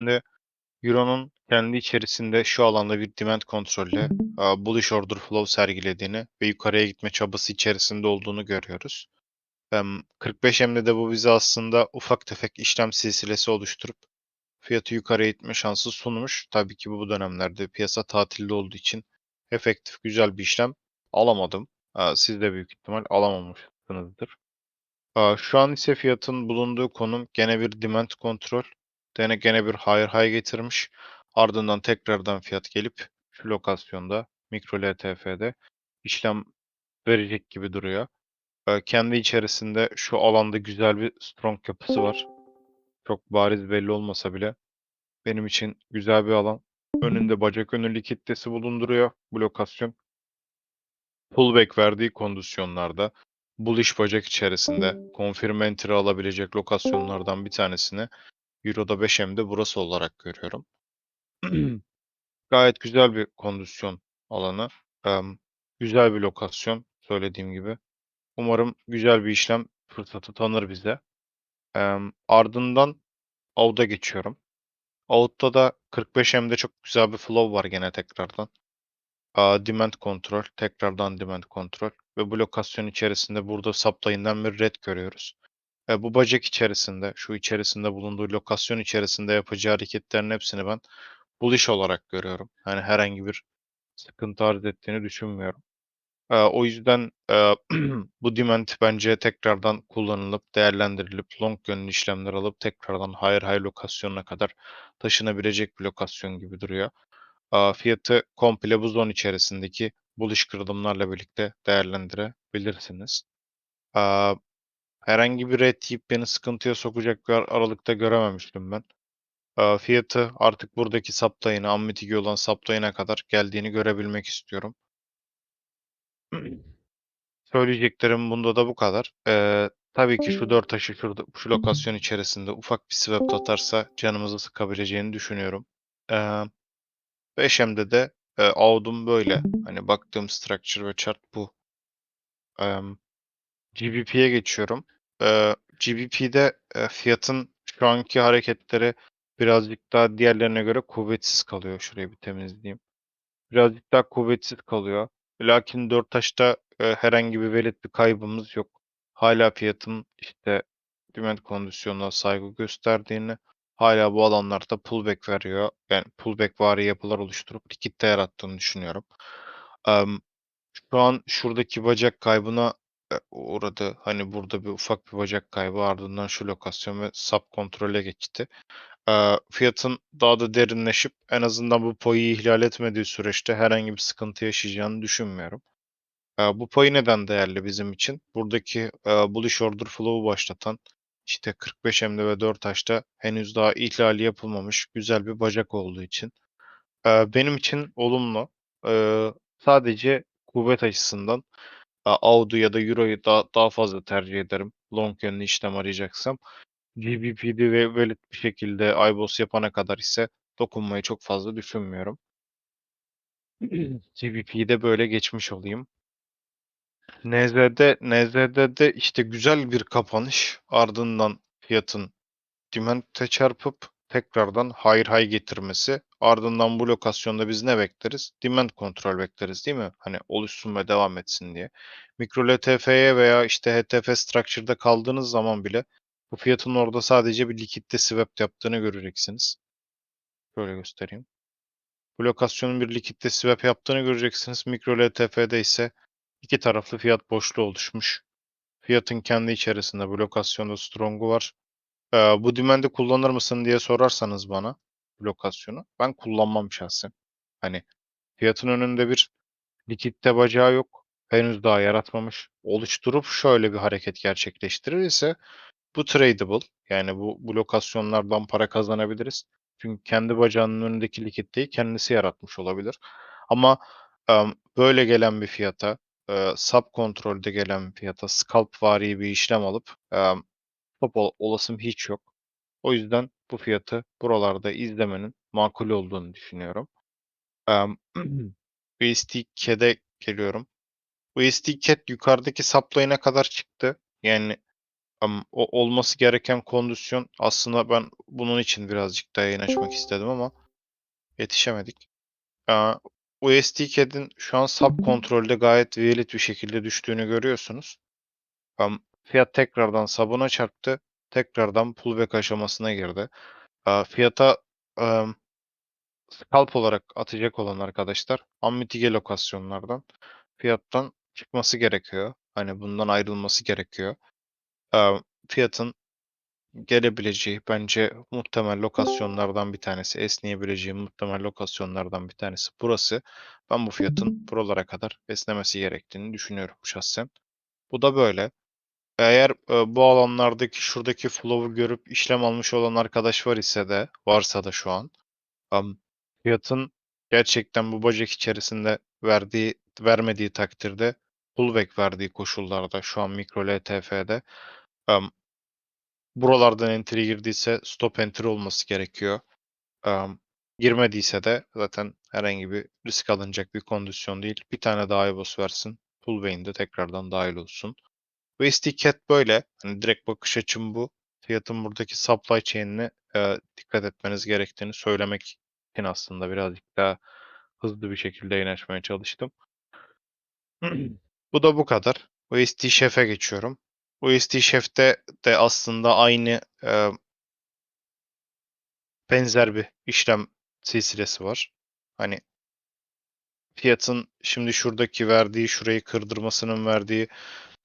Şimdi Euro'nun kendi içerisinde şu alanda bir demand kontrolle e, bullish order flow sergilediğini ve yukarıya gitme çabası içerisinde olduğunu görüyoruz. Em, 45M'de de bu bize aslında ufak tefek işlem silsilesi oluşturup fiyatı yukarıya itme şansı sunmuş. Tabii ki bu dönemlerde piyasa tatilde olduğu için efektif güzel bir işlem alamadım. Aa, Siz de büyük ihtimal alamamışsınızdır. Aa, Şu an ise fiyatın bulunduğu konum gene bir demand kontrol. Gene, gene bir higher high getirmiş. Ardından tekrardan fiyat gelip şu lokasyonda mikro LTF'de işlem verecek gibi duruyor. Ee, Kendi içerisinde şu alanda güzel bir strong yapısı var. Çok bariz belli olmasa bile benim için güzel bir alan. Önünde bacak önü kitlesi bulunduruyor bu lokasyon. Pullback verdiği kondisyonlarda bullish bacak içerisinde confirm entry alabilecek lokasyonlardan bir tanesini Euro'da 5M'de burası olarak görüyorum. Gayet güzel bir kondisyon alanı. Em, güzel bir lokasyon söylediğim gibi. Umarım güzel bir işlem fırsatı tanır bize. Em, ardından Out'a geçiyorum. Out'ta da 45M'de çok güzel bir flow var gene tekrardan. Aa, demand kontrol, tekrardan demand kontrol ve bu lokasyon içerisinde burada saptayından bir red görüyoruz. E, bu bacak içerisinde, şu içerisinde bulunduğu lokasyon içerisinde yapacağı hareketlerin hepsini ben bullish olarak görüyorum. Yani herhangi bir sıkıntı arz ettiğini düşünmüyorum. E, o yüzden e, bu demand bence tekrardan kullanılıp, değerlendirilip, long yönlü işlemler alıp tekrardan higher high lokasyonuna kadar taşınabilecek bir lokasyon gibi duruyor. Aa, fiyatı komple bu zon içerisindeki bullish kırılımlarla birlikte değerlendirebilirsiniz. Aa, herhangi bir red yiyip beni sıkıntıya sokacak bir ar- aralıkta görememiştim ben. Aa, fiyatı artık buradaki saptayına, ammitigi olan saptayına kadar geldiğini görebilmek istiyorum. Söyleyeceklerim bunda da bu kadar. Ee, tabii ki şu dört taşı şurada, şu lokasyon içerisinde ufak bir swap atarsa canımızı sıkabileceğini düşünüyorum. Ee, 5M'de de e, Audum böyle. Hani baktığım structure ve chart bu. Em, GBP'ye geçiyorum. Ee, GBP'de e, fiyatın şu anki hareketleri birazcık daha diğerlerine göre kuvvetsiz kalıyor. Şurayı bir temizleyeyim. Birazcık daha kuvvetsiz kalıyor. Lakin 4 taşta e, herhangi bir velet bir kaybımız yok. Hala fiyatın işte demand kondisyonuna saygı gösterdiğini, hala bu alanlarda pullback veriyor. Yani pullback vari yapılar oluşturup likitte yarattığını düşünüyorum. Em, şu an şuradaki bacak kaybına uğradı. Hani burada bir ufak bir bacak kaybı ardından şu lokasyon ve sap kontrole geçti. Fiyatın daha da derinleşip en azından bu payı ihlal etmediği süreçte herhangi bir sıkıntı yaşayacağını düşünmüyorum. Bu payı neden değerli bizim için? Buradaki bullish order flow'u başlatan işte 45M'de ve 4 taşta henüz daha ihlali yapılmamış güzel bir bacak olduğu için. Benim için olumlu. Sadece kuvvet açısından Audi ya da Euro'yu daha, daha fazla tercih ederim. Long yönlü işlem arayacaksam. GBP'de ve Wallet bir şekilde iBoss yapana kadar ise dokunmayı çok fazla düşünmüyorum. GBP'yi de böyle geçmiş olayım. NZ'de, NZ'de de işte güzel bir kapanış ardından fiyatın demand'e çarpıp tekrardan higher high getirmesi. Ardından bu lokasyonda biz ne bekleriz? Demand kontrol bekleriz değil mi? Hani oluşsun ve devam etsin diye. Mikro LTF'ye veya işte HTF structure'da kaldığınız zaman bile bu fiyatın orada sadece bir likitte swap yaptığını göreceksiniz. Şöyle göstereyim. Bu lokasyonun bir likitte swap yaptığını göreceksiniz. Mikro LTF'de ise iki taraflı fiyat boşluğu oluşmuş. Fiyatın kendi içerisinde bu lokasyonda strong'u var. Ee, bu dümende kullanır mısın diye sorarsanız bana lokasyonu. Ben kullanmam şahsen. Hani fiyatın önünde bir likitte bacağı yok. Henüz daha yaratmamış. Oluşturup şöyle bir hareket gerçekleştirir ise bu tradable. Yani bu, bu lokasyonlardan para kazanabiliriz. Çünkü kendi bacağının önündeki likiditeyi kendisi yaratmış olabilir. Ama em, böyle gelen bir fiyata, e, sub kontrolde gelen fiyata scalp vari bir işlem alıp em, stop ol- olasım hiç yok. O yüzden bu fiyatı buralarda izlemenin makul olduğunu düşünüyorum. Em, USD CAD'e geliyorum. USD CAD yukarıdaki supply'ına kadar çıktı. Yani Am, o olması gereken kondisyon aslında ben bunun için birazcık daha yayın açmak istedim ama yetişemedik. Aa, USD CAD'in şu an sub kontrolde gayet valid bir şekilde düştüğünü görüyorsunuz. Am, fiyat tekrardan sub'una çarptı. Tekrardan pullback aşamasına girdi. Fiyata am, scalp olarak atacak olan arkadaşlar unmitige lokasyonlardan fiyattan çıkması gerekiyor. Hani bundan ayrılması gerekiyor. Fiyatın gelebileceği bence muhtemel lokasyonlardan bir tanesi, esneyebileceği muhtemel lokasyonlardan bir tanesi burası. Ben bu fiyatın buralara kadar esnemesi gerektiğini düşünüyorum şahsen. Bu da böyle. Eğer e, bu alanlardaki şuradaki flow'u görüp işlem almış olan arkadaş var ise de varsa da şu an am, fiyatın gerçekten bu bacak içerisinde verdiği vermediği takdirde pullback verdiği koşullarda şu an mikro LTF'de am, buralardan entry girdiyse stop entry olması gerekiyor. Am, girmediyse de zaten herhangi bir risk alınacak bir kondisyon değil. Bir tane daha IBOS versin. Pullback'in de tekrardan dahil olsun. USD CAD böyle. Hani direkt bakış açım bu. Fiyatın buradaki supply chain'ine e, dikkat etmeniz gerektiğini söylemek için aslında birazcık daha hızlı bir şekilde yayın açmaya çalıştım. bu da bu kadar. USD Chef'e geçiyorum. USD Chef'te de aslında aynı e, benzer bir işlem silsilesi var. Hani fiyatın şimdi şuradaki verdiği, şurayı kırdırmasının verdiği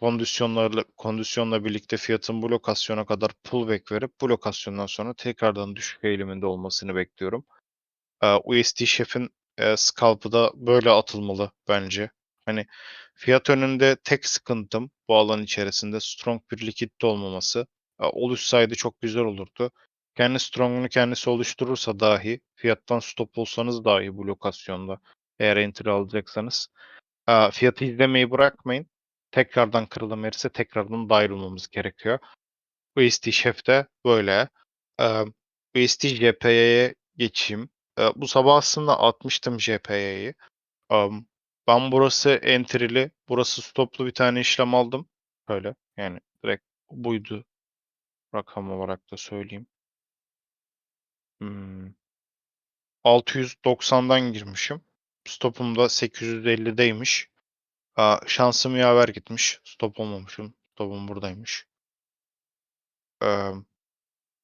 kondisyonlarla kondisyonla birlikte fiyatın bu lokasyona kadar pullback verip bu lokasyondan sonra tekrardan düşük eğiliminde olmasını bekliyorum. Ee, USD Chef'in e, scalp'ı da böyle atılmalı bence. Hani fiyat önünde tek sıkıntım bu alan içerisinde strong bir likitte olmaması. Ee, oluşsaydı çok güzel olurdu. Kendi strong'unu kendisi oluşturursa dahi fiyattan stop olsanız dahi bu lokasyonda eğer entry alacaksanız e, fiyatı izlemeyi bırakmayın tekrardan kırılım verirse tekrardan dahil olmamız gerekiyor. USD Chef de böyle. Ee, USD JPY'ye geçeyim. Bu sabah aslında atmıştım JPY'yi. Ben burası entry'li, burası stoplu bir tane işlem aldım. Böyle yani direkt buydu. Rakam olarak da söyleyeyim. Hmm. 690'dan girmişim. Stopum da 850'deymiş. Aa, şansım yaver gitmiş. Stop olmamışım. Stopum buradaymış. Ee,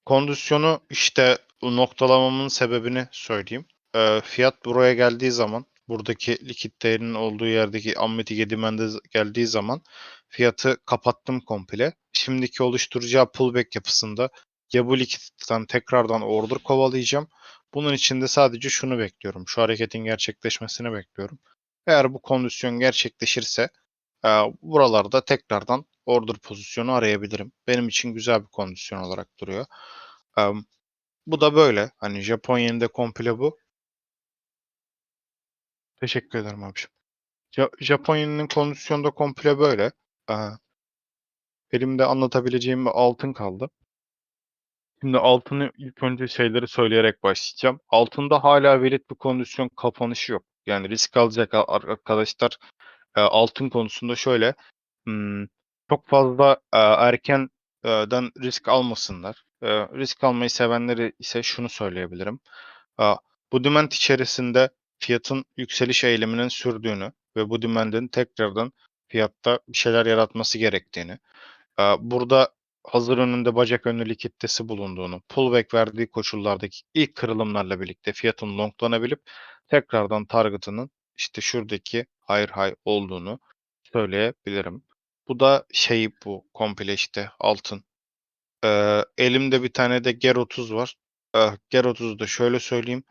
kondisyonu işte noktalamamın sebebini söyleyeyim. Ee, fiyat buraya geldiği zaman buradaki likit değerinin olduğu yerdeki ammetige dimende geldiği zaman fiyatı kapattım komple. Şimdiki oluşturacağı pullback yapısında ya bu likitten tekrardan order kovalayacağım. Bunun için de sadece şunu bekliyorum. Şu hareketin gerçekleşmesini bekliyorum. Eğer bu kondisyon gerçekleşirse e, buralarda tekrardan order pozisyonu arayabilirim. Benim için güzel bir kondisyon olarak duruyor. E, bu da böyle. Hani Japon yeninde komple bu. Teşekkür ederim abiciğim. Ja Japon yeninin kondisyonda komple böyle. E, elimde anlatabileceğim bir altın kaldı. Şimdi altını ilk önce şeyleri söyleyerek başlayacağım. Altında hala verit bir kondisyon kapanışı yok. Yani risk alacak arkadaşlar e, altın konusunda şöyle hmm, çok fazla e, erkenden risk almasınlar. E, risk almayı sevenleri ise şunu söyleyebilirim. E, bu demand içerisinde fiyatın yükseliş eğiliminin sürdüğünü ve bu demandin tekrardan fiyatta bir şeyler yaratması gerektiğini, e, burada hazır önünde bacak önlü kitlesi bulunduğunu, pullback verdiği koşullardaki ilk kırılımlarla birlikte fiyatın longlanabilip tekrardan target'ının işte şuradaki higher high olduğunu söyleyebilirim. Bu da şey bu komple işte altın. Ee, elimde bir tane de GER 30 var. Ee, GER 30'u da şöyle söyleyeyim.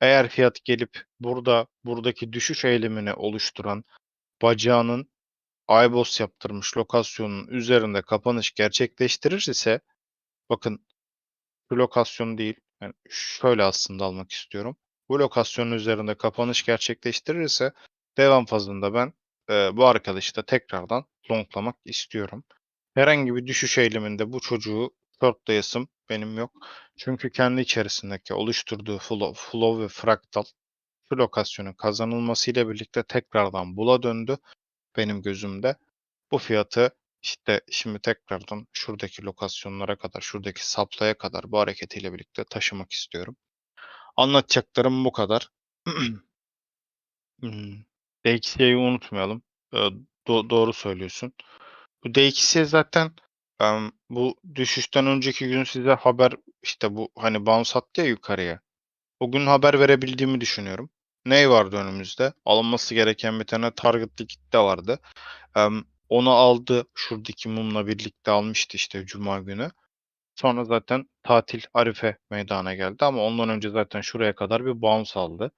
Eğer fiyat gelip burada buradaki düşüş eğilimini oluşturan bacağının IBOS yaptırmış lokasyonun üzerinde kapanış gerçekleştirir ise bakın şu lokasyon değil. Yani şöyle aslında almak istiyorum. Bu lokasyonun üzerinde kapanış gerçekleştirirse devam fazında ben e, bu arkadaşı da tekrardan longlamak istiyorum. Herhangi bir düşüş eğiliminde bu çocuğu shortlayasım benim yok. Çünkü kendi içerisindeki oluşturduğu flow, flow ve fraktal şu lokasyonun kazanılmasıyla birlikte tekrardan bula döndü benim gözümde. Bu fiyatı işte şimdi tekrardan şuradaki lokasyonlara kadar, şuradaki supply'a kadar bu hareketiyle birlikte taşımak istiyorum. Anlatacaklarım bu kadar. Hımm. DXY'yi unutmayalım. Eee, do doğru söylüyorsun. Bu DXY zaten, bu düşüşten önceki gün size haber, işte, bu, hani, bounce attı ya yukarıya. O gün haber verebildiğimi düşünüyorum. Ney vardı önümüzde? Alınması gereken bir tane target'lı kitle vardı. Emm, onu aldı. Şuradaki mumla birlikte almıştı, işte, cuma günü. Sonra zaten tatil, Arife meydana geldi ama ondan önce zaten şuraya kadar bir bounce aldı.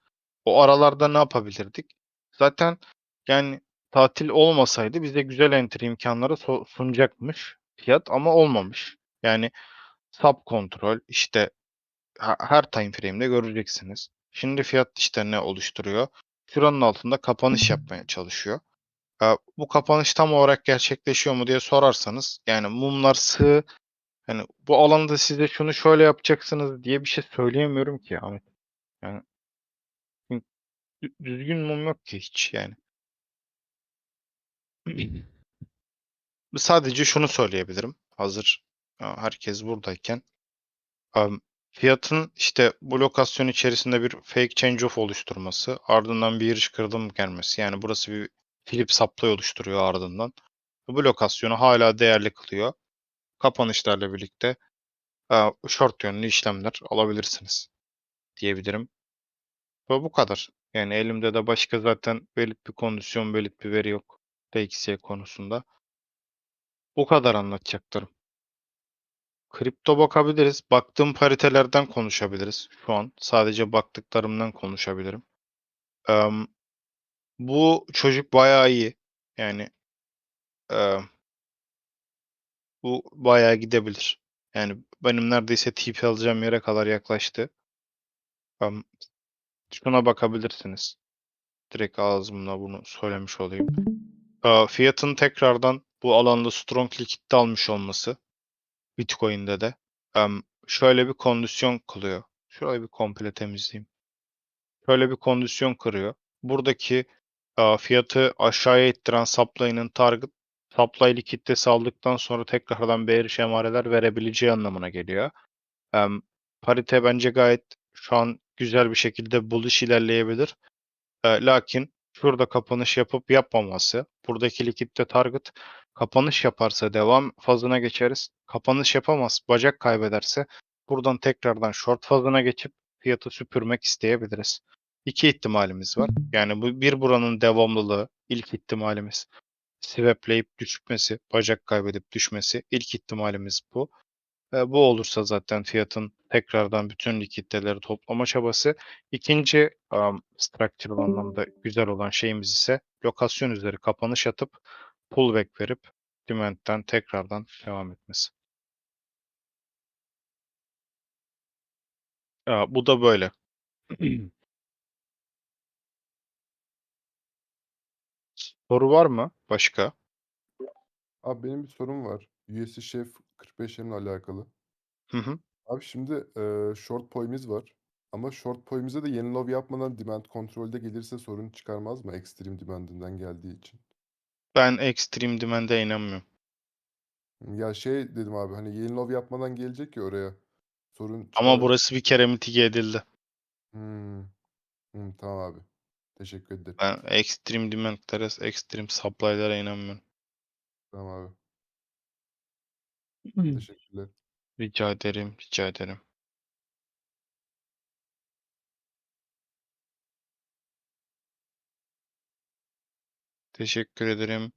O aralarda ne yapabilirdik? Zaten, yani, tatil olmasaydı bize güzel entry imkânları so sunacakmış fiyat ama olmamış. Yani, sub kontrol, işte, he her time frame'de göreceksiniz. Şimdi fiyat, işte, ne oluşturuyor? Şuranın altında kapanış yapmaya çalışıyor. Bu kapanış tam olarak gerçekleşiyor mu diye sorarsanız, yani, mumlar sığ, hani, bu alanda size şunu şöyle yapacaksınız diye bir şey söyleyemiyorum ki Ahmet. Yani düzgün mum yok ki hiç yani. Sadece şunu söyleyebilirim, hazır, herkes buradayken. Fiyatın, işte, bu lokasyon içerisinde bir fake change off oluşturması, ardından bir giriş kırılım gelmesi, yani, burası bir flip supply oluşturuyor ardından. Bu lokasyonu hâlâ değerli kılıyor. Kapanışlarla birlikte, aaa, short yönlü işlemler alabilirsiniz diyebilirim. Ve bu kadar. Yani, elimde de başka zaten belirtti bir kondisyon, belirtti bir veri yok DXY konusunda. Bu kadar anlatacaklarım. Kripto bakabiliriz. Baktığım paritelerden konuşabiliriz şu an. Sadece baktıklarımdan konuşabilirim. Emm, bu çocuk bayağı iyi. Yani, emm bu bayağı gidebilir. Yani, benim neredeyse TP alacağım yere kadar yaklaştı. Emm, şuna bakabilirsiniz. Direkt ağzımla bunu söylemiş olayım. Aaa, fiyatın tekrardan bu alanda strong liquidity almış olması Bitcoin'de de, emm, şöyle bir kondisyon kılıyor. Şurayı bir komple temizleyeyim. Şöyle bir kondisyon kırıyor. Buradaki, aaa, fiyatı aşağıya ittiren supply'nin target, supply likiditesi aldıktan sonra tekrardan bearish emareler verebileceği anlamına geliyor. Emm, parite bence gayet şu an güzel bir şekilde bullish ilerleyebilir. Eee, lakin şurada kapanış yapıp yapmaması, buradaki likitte target kapanış yaparsa devam fazına geçeriz. Kapanış yapamaz, bacak kaybederse buradan tekrardan short fazına geçip fiyatı süpürmek isteyebiliriz. 2 ihtimalimiz var. Yani bu bir buranın devamlılığı ilk ihtimalimiz. Swap'leyip düşmesi, bacak kaybedip düşmesi ilk ihtimalimiz bu. Eee, bu olursa zaten fiyatın tekrardan bütün likiditeleri toplama çabası. 2'nci, amm, structural anlamda güzel olan şeyimiz ise lokasyon üzeri kapanış atıp pullback verip demand'den tekrardan devam etmesi. Aaa, bu da böyle. Soru var mı başka? Abi benim bir sorum var. USD Chef 45M'le alakalı. Hı hı. Abi şimdi, eee, short pay'imiz var ama short pay'imize de yeni low yapmadan demand kontrolde gelirse sorun çıkarmaz mı extreme demand'inden geldiği için? Ben extreme demand'e inanmıyorum. Ya, şey dedim abi, hani, yeni low yapmadan gelecek ya oraya, sorun Ama çıkar burası bir kere mitige edildi. Hımm. Hımm, tamam abi. Teşekkür ederim. Ben extreme demand'lere, extreme supply'lara inanmıyorum. Tamam abi. Teşekkürler. Rica ederim, rica ederim. Teşekkür ederim.